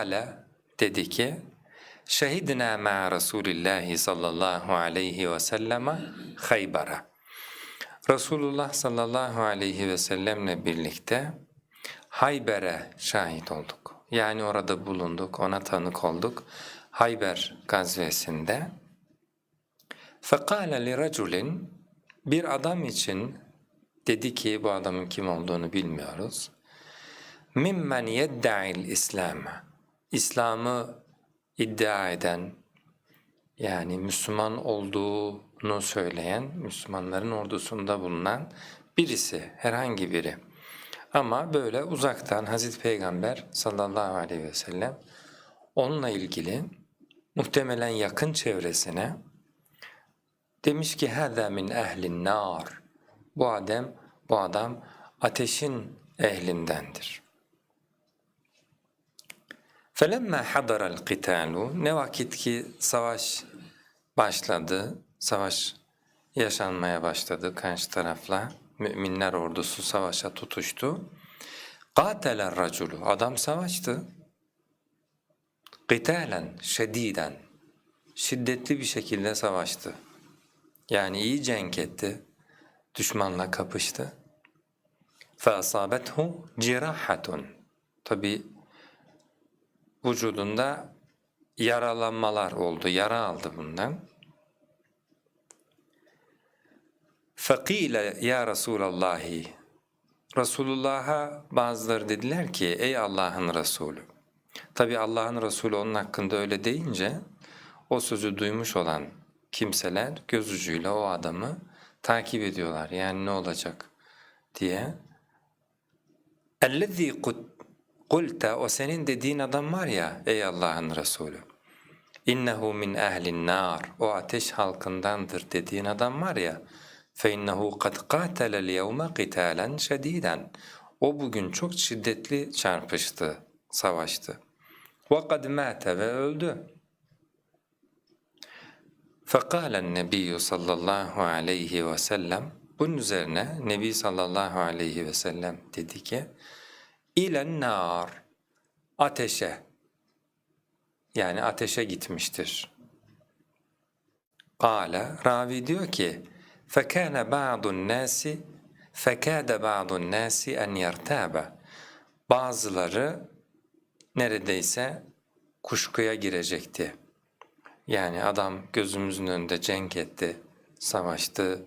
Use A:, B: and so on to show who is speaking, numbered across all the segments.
A: Ala dedi ki Şehidna ma Resulillahi sallallahu aleyhi ve selleme Hayber'a. Resulullah sallallahu aleyhi ve sellemle birlikte Hayber'e şahit olduk. Yani orada bulunduk, ona tanık olduk. Hayber gazvesinde. فَقَالَ لِرَجُلٍ Bir adam için dedi ki bu adamın kim olduğunu bilmiyoruz. مِمَّنْ يَدَّعِ الْإِسْلَامَ İslam'ı iddia eden yani Müslüman olduğunu söyleyen, Müslümanların ordusunda bulunan birisi, herhangi biri. Ama böyle uzaktan Hazreti Peygamber sallallahu aleyhi ve sellem onunla ilgili muhtemelen yakın çevresine demiş ki hâzâ min ehlin nar. Bu adam, bu adam ateşin ehlindendir. فَلَمَّا حَضَرَ الْقِتَالُ Ne vakit ki savaş başladı, savaş yaşanmaya başladı karşı tarafla, müminler ordusu savaşa tutuştu. قَاتَلَ الرَّجُلُ Adam savaştı. قِتَالًا şediden, şiddetli bir şekilde savaştı. Yani iyi cenk etti, düşmanla kapıştı. فَأَصَابَتْهُ جِرَاحَةٌ Tabi vücudunda yaralanmalar oldu, yara aldı bundan. فَقِيلَ ya Resulallahi Resulullah'a bazıları dediler ki ey Allah'ın Resulü. Tabi Allah'ın Resulü onun hakkında öyle deyince o sözü duymuş olan kimseler göz ucuyla o adamı takip ediyorlar. Yani ne olacak diye. اَلَّذ۪ي Kulta o senin dediğin adam var ya ey Allah'ın Resulü. İnnehu min ehlin nar. O ateş halkındandır dediğin adam var ya. İnnehu kad qatala yevme qitalan şediden. O bugün çok şiddetli çarpıştı, savaştı. Kad mate ve öldü. Fekalen Nebiyyü sallallahu aleyhi ve sellem bunun üzerine Nebi sallallahu aleyhi ve sellem dedi ki İlen nar ateşe yani ateşe gitmiştir. Kale ravi diyor ki فَكَانَ بَعْضُ النَّاسِ فَكَادَ بَعْضُ النَّاسِ اَنْ يَرْتَابَ Bazıları neredeyse kuşkuya girecekti. Yani adam gözümüzün önünde cenk etti, savaştı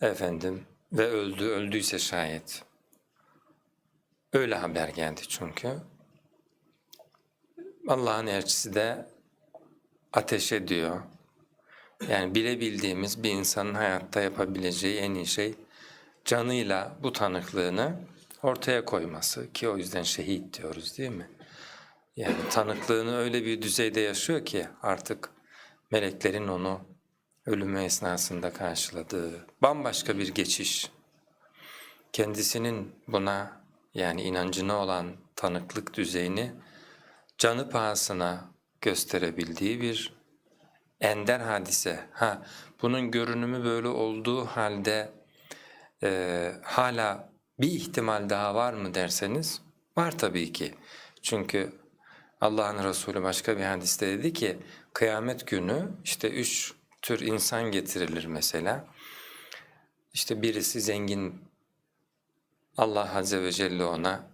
A: efendim ve öldü, öldüyse şayet. Öyle haber geldi çünkü. Allah'ın elçisi de ateşe diyor. Yani bilebildiğimiz bir insanın hayatta yapabileceği en iyi şey canıyla bu tanıklığını ortaya koyması ki o yüzden şehit diyoruz değil mi? Yani tanıklığını öyle bir düzeyde yaşıyor ki artık meleklerin onu ölümü esnasında karşıladığı bambaşka bir geçiş. Kendisinin buna yani inancına olan tanıklık düzeyini canı pahasına gösterebildiği bir ender hadise. Ha, bunun görünümü böyle olduğu halde e, hala bir ihtimal daha var mı derseniz var tabii ki. Çünkü Allah'ın Resulü başka bir hadiste dedi ki kıyamet günü işte üç tür insan getirilir mesela. İşte birisi zengin Allah Azze ve Celle ona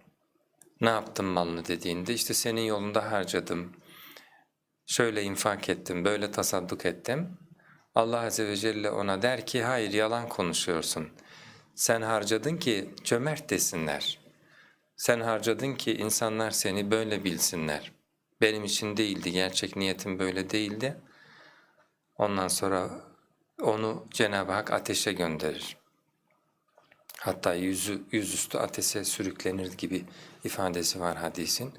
A: ne yaptın malını dediğinde işte senin yolunda harcadım, şöyle infak ettim, böyle tasadduk ettim. Allah Azze ve Celle ona der ki hayır yalan konuşuyorsun. Sen harcadın ki cömert desinler. Sen harcadın ki insanlar seni böyle bilsinler. Benim için değildi, gerçek niyetim böyle değildi. Ondan sonra onu Cenab-ı Hak ateşe gönderir hatta yüzü, yüzüstü ateşe sürüklenir gibi ifadesi var hadisin.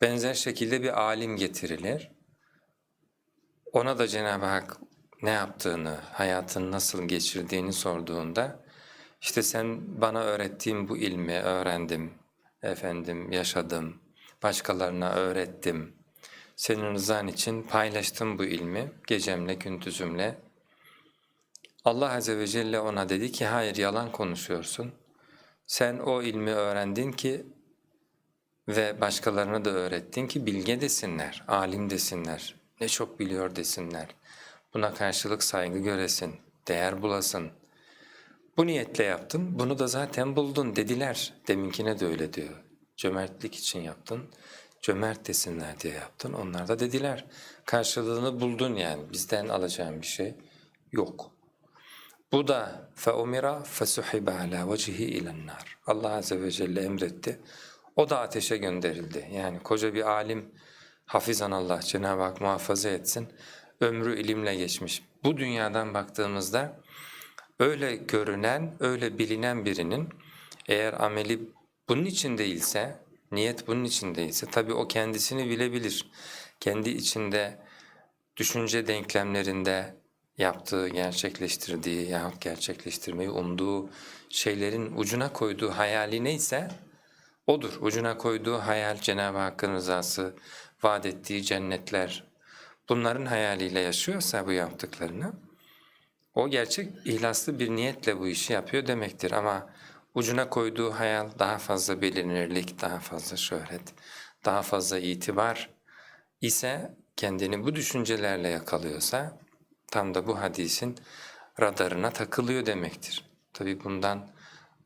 A: Benzer şekilde bir alim getirilir. Ona da Cenab-ı Hak ne yaptığını, hayatını nasıl geçirdiğini sorduğunda işte sen bana öğrettiğin bu ilmi öğrendim, efendim yaşadım, başkalarına öğrettim. Senin rızan için paylaştım bu ilmi gecemle, gündüzümle, Allah Azze ve Celle ona dedi ki hayır yalan konuşuyorsun. Sen o ilmi öğrendin ki Ve başkalarına da öğrettin ki bilge desinler, alim desinler, ne çok biliyor desinler. Buna karşılık saygı göresin, değer bulasın. Bu niyetle yaptın, bunu da zaten buldun dediler. Deminkine de öyle diyor. Cömertlik için yaptın, cömert desinler diye yaptın. Onlar da dediler. Karşılığını buldun yani, bizden alacağın bir şey yok. Bu da feumira fesuhibe ala vecihi ilennar. Allah Azze ve Celle emretti. O da ateşe gönderildi. Yani koca bir alim, hafizan Allah Cenab-ı Hak muhafaza etsin, ömrü ilimle geçmiş. Bu dünyadan baktığımızda öyle görünen, öyle bilinen birinin eğer ameli bunun için değilse, niyet bunun için değilse tabii o kendisini bilebilir. Kendi içinde, düşünce denklemlerinde, yaptığı, gerçekleştirdiği yahut gerçekleştirmeyi umduğu şeylerin ucuna koyduğu hayali neyse odur. Ucuna koyduğu hayal Cenab-ı Hakk'ın rızası, vaat ettiği cennetler. Bunların hayaliyle yaşıyorsa bu yaptıklarını o gerçek ihlaslı bir niyetle bu işi yapıyor demektir ama ucuna koyduğu hayal daha fazla bilinirlik, daha fazla şöhret, daha fazla itibar ise kendini bu düşüncelerle yakalıyorsa tam da bu hadisin radarına takılıyor demektir. Tabi bundan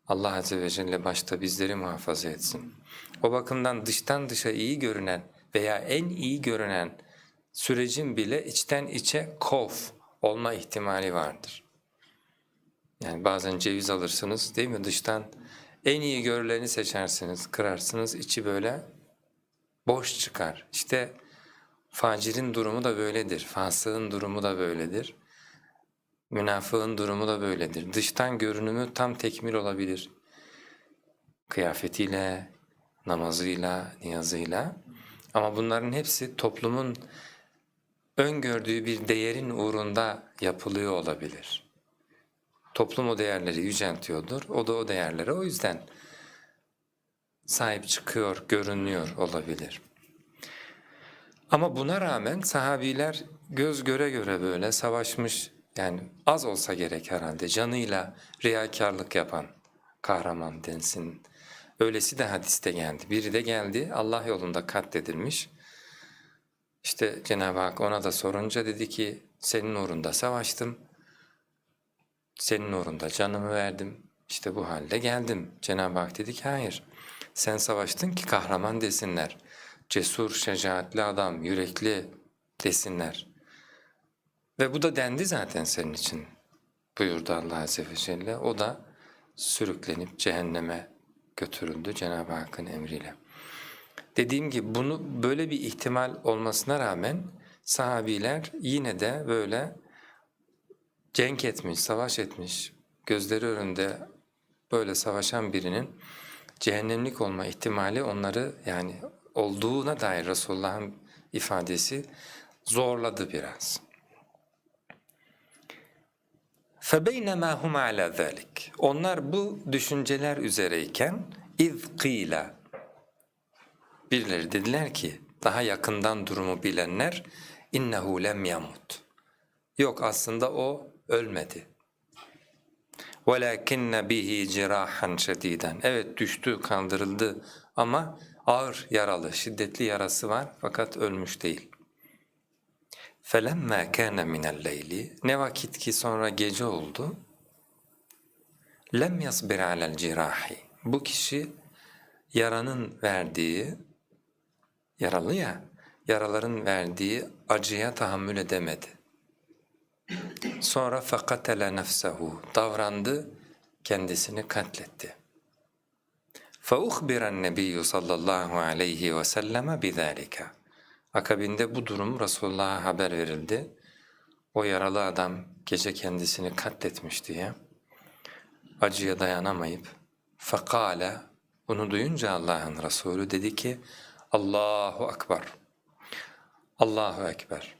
A: Allah Azze ve Celle başta bizleri muhafaza etsin. O bakımdan dıştan dışa iyi görünen veya en iyi görünen sürecin bile içten içe kof olma ihtimali vardır. Yani bazen ceviz alırsınız değil mi dıştan en iyi görüleni seçersiniz, kırarsınız içi böyle boş çıkar. İşte facirin durumu da böyledir, fasığın durumu da böyledir. Münafığın durumu da böyledir. Dıştan görünümü tam tekmil olabilir. Kıyafetiyle, namazıyla, niyazıyla. Ama bunların hepsi toplumun öngördüğü bir değerin uğrunda yapılıyor olabilir. Toplum o değerleri yüceltiyordur, o da o değerlere o yüzden sahip çıkıyor, görünüyor olabilir. Ama buna rağmen sahabiler göz göre göre böyle savaşmış, yani az olsa gerek herhalde canıyla riyakarlık yapan kahraman densin. Öylesi de hadiste geldi. Biri de geldi Allah yolunda katledilmiş. İşte Cenab-ı Hak ona da sorunca dedi ki senin uğrunda savaştım. Senin uğrunda canımı verdim. İşte bu halde geldim. Cenab-ı Hak dedi ki hayır. Sen savaştın ki kahraman desinler. Cesur, şecaatli adam, yürekli desinler. Ve bu da dendi zaten senin için buyurdu Allah Azze ve Celle. O da sürüklenip cehenneme götürüldü Cenab-ı Hakk'ın emriyle. Dediğim gibi bunu böyle bir ihtimal olmasına rağmen sahabiler yine de böyle cenk etmiş, savaş etmiş, gözleri önünde böyle savaşan birinin cehennemlik olma ihtimali onları yani olduğuna dair Resulullah'ın ifadesi zorladı biraz. فَبَيْنَمَا هُمْ عَلَى ذَٰلِكِ Onlar bu düşünceler üzereyken اِذْ قِيلَ Birileri dediler ki daha yakından durumu bilenler innehu lem yamut. Yok aslında o ölmedi. وَلَكِنَّ bihi cirahan şediden. Evet düştü, kandırıldı ama ağır yaralı, şiddetli yarası var fakat ölmüş değil. فَلَمَّا كَانَ مِنَ اللَّيْلِ Ne vakit ki sonra gece oldu, lem yasbir alel cirahi. Bu kişi yaranın verdiği, yaralı ya, yaraların verdiği acıya tahammül edemedi. Sonra فَقَتَلَ نَفْسَهُ Davrandı, kendisini katletti. فَاُخْبِرَ النَّبِيُّ sallallahu aleyhi ve selleme بِذَٰلِكَ Akabinde bu durum Resulullah'a haber verildi. O yaralı adam gece kendisini katletmiş diye acıya dayanamayıp فَقَالَ Bunu duyunca Allah'ın Resulü dedi ki Allahu Ekber Allahu Ekber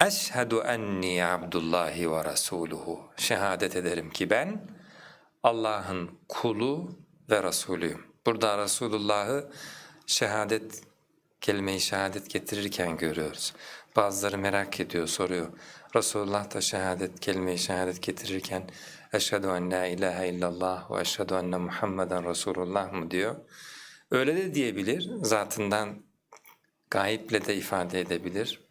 A: Eşhedü enni abdullahi ve rasuluhu Şehadet ederim ki ben Allah'ın kulu ve Resulüyüm. Burada Resulullah'ı şehadet kelime-i şehadet getirirken görüyoruz. Bazıları merak ediyor, soruyor. Resulullah da şehadet, kelime-i şehadet getirirken eşhedü en la ilahe illallah ve eşhedü enne Muhammeden Resulullah mı diyor. Öyle de diyebilir, zatından gayple de ifade edebilir.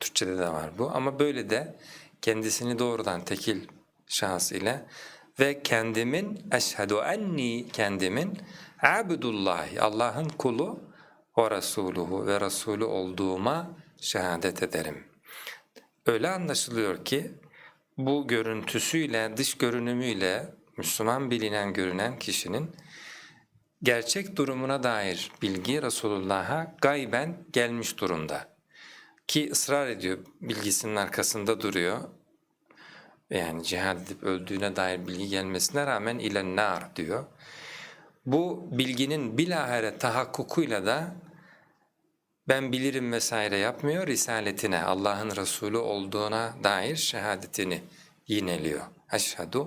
A: Türkçede de var bu ama böyle de kendisini doğrudan tekil şahıs ile ve kendimin eşhedü enni kendimin abdullahi Allah'ın kulu ve Resuluhu ve Resulü olduğuma şehadet ederim. Öyle anlaşılıyor ki bu görüntüsüyle, dış görünümüyle Müslüman bilinen görünen kişinin gerçek durumuna dair bilgi Resulullah'a gayben gelmiş durumda. Ki ısrar ediyor, bilgisinin arkasında duruyor. Yani cihad edip öldüğüne dair bilgi gelmesine rağmen ile nar diyor. Bu bilginin bilahare tahakkukuyla da ben bilirim vesaire yapmıyor, risaletine, Allah'ın Resulü olduğuna dair şehadetini yineliyor. Eşhedü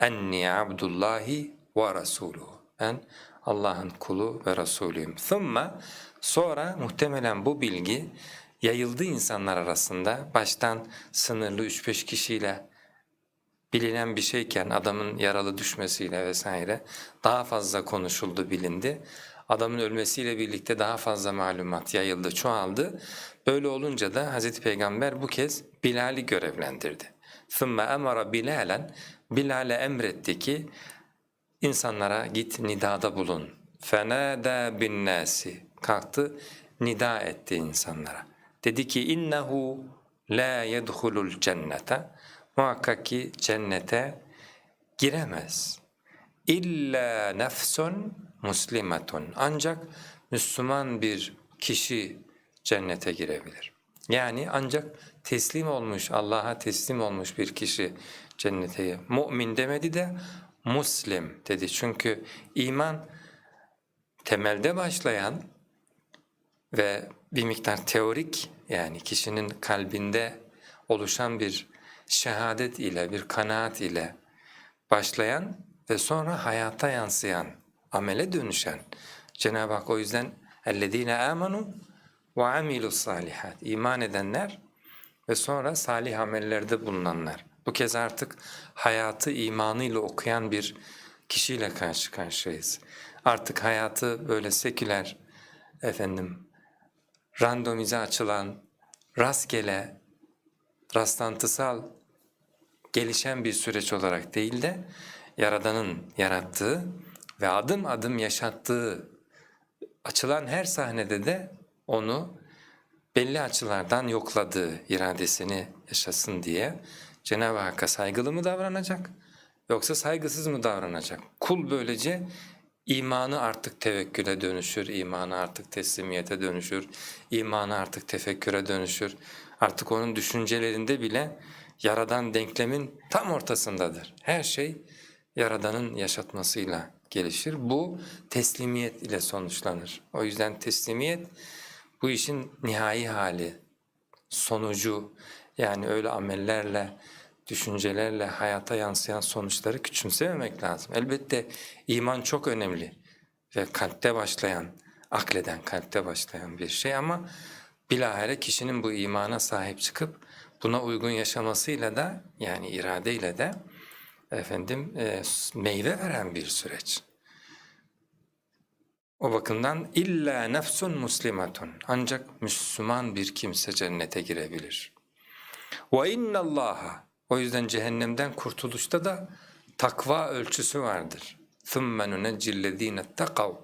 A: enni abdullahi ve rasuluhu. Ben Allah'ın kulu ve Resulüyüm. Thumma sonra muhtemelen bu bilgi yayıldı insanlar arasında. Baştan sınırlı 3-5 kişiyle bilinen bir şeyken adamın yaralı düşmesiyle vesaire daha fazla konuşuldu, bilindi. Adamın ölmesiyle birlikte daha fazla malumat yayıldı, çoğaldı. Böyle olunca da Hz. Peygamber bu kez Bilal'i görevlendirdi. ثُمَّ اَمَرَ بِلَالًا Bilal'e emretti ki insanlara git nidada bulun. فَنَادَى بِالنَّاسِ Kalktı nida etti insanlara. Dedi ki innehu la yedhulul cennete muhakkak ki cennete giremez. İlla nefsun muslimetun ancak Müslüman bir kişi cennete girebilir. Yani ancak teslim olmuş, Allah'a teslim olmuş bir kişi cennete Mümin demedi de Muslim dedi. Çünkü iman temelde başlayan ve bir miktar teorik yani kişinin kalbinde oluşan bir şehadet ile, bir kanaat ile başlayan ve sonra hayata yansıyan, amele dönüşen. Cenab-ı Hak o yüzden اَلَّذ۪ينَ آمَنُوا وَعَمِلُوا الصَّالِحَاتِ İman edenler ve sonra salih amellerde bulunanlar. Bu kez artık hayatı imanıyla okuyan bir kişiyle karşı karşıyayız. Artık hayatı böyle seküler, efendim, randomize açılan, rastgele, rastlantısal gelişen bir süreç olarak değil de Yaradan'ın yarattığı ve adım adım yaşattığı açılan her sahnede de onu belli açılardan yokladığı iradesini yaşasın diye Cenab-ı Hakk'a saygılı mı davranacak yoksa saygısız mı davranacak? Kul böylece imanı artık tevekküle dönüşür, imanı artık teslimiyete dönüşür, imanı artık tefekküre dönüşür. Artık onun düşüncelerinde bile Yaradan denklemin tam ortasındadır. Her şey Yaradan'ın yaşatmasıyla gelişir. Bu teslimiyet ile sonuçlanır. O yüzden teslimiyet bu işin nihai hali, sonucu yani öyle amellerle, düşüncelerle hayata yansıyan sonuçları küçümsememek lazım. Elbette iman çok önemli ve kalpte başlayan, akleden kalpte başlayan bir şey ama bilahare kişinin bu imana sahip çıkıp buna uygun yaşamasıyla da yani iradeyle de efendim e, meyve veren bir süreç. O bakımdan illa nefsun muslimatun ancak Müslüman bir kimse cennete girebilir. Ve innallaha o yüzden cehennemden kurtuluşta da takva ölçüsü vardır. ثُمَّ نُنَجِّ الَّذ۪ينَ اتَّقَوْا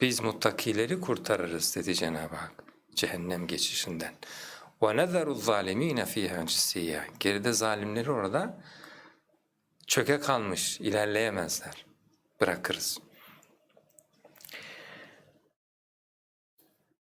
A: Biz muttakileri kurtarırız dedi Cenab-ı Hak cehennem geçişinden. وَنَذَرُ الظَّالِم۪ينَ ف۪يهَا جِسِيًّا Geride zalimleri orada çöke kalmış, ilerleyemezler. Bırakırız.